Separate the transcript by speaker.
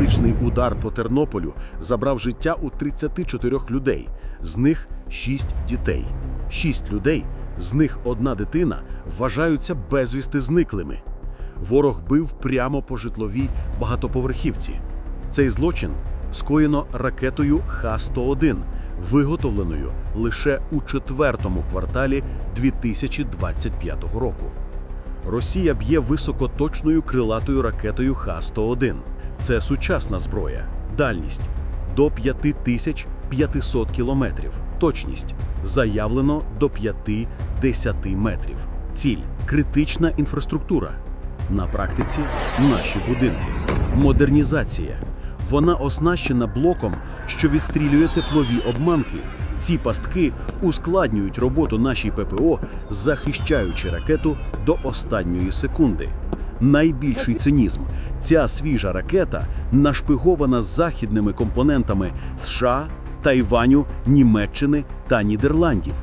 Speaker 1: Ракетний удар по Тернополю забрав життя у 34 людей, з них 6 дітей. 6 людей, з них одна дитина, вважаються безвісти зниклими. Ворог бив прямо по житловій багатоповерхівці. Цей злочин скоєно ракетою Х-101, виготовленою лише у четвертому кварталі 2025 року. Росія б'є високоточною крилатою ракетою Х-101. Це сучасна зброя. Дальність до 5500 кілометрів. Точність заявлено до 5-10 метрів. Ціль критична інфраструктура. На практиці наші будинки. Модернізація. Вона оснащена блоком, що відстрілює теплові обманки. Ці пастки ускладнюють роботу нашій ППО, захищаючи ракету до останньої секунди. Найбільший цинізм ця свіжа ракета нашпигована західними компонентами США, Тайваню, Німеччини та Нідерландів.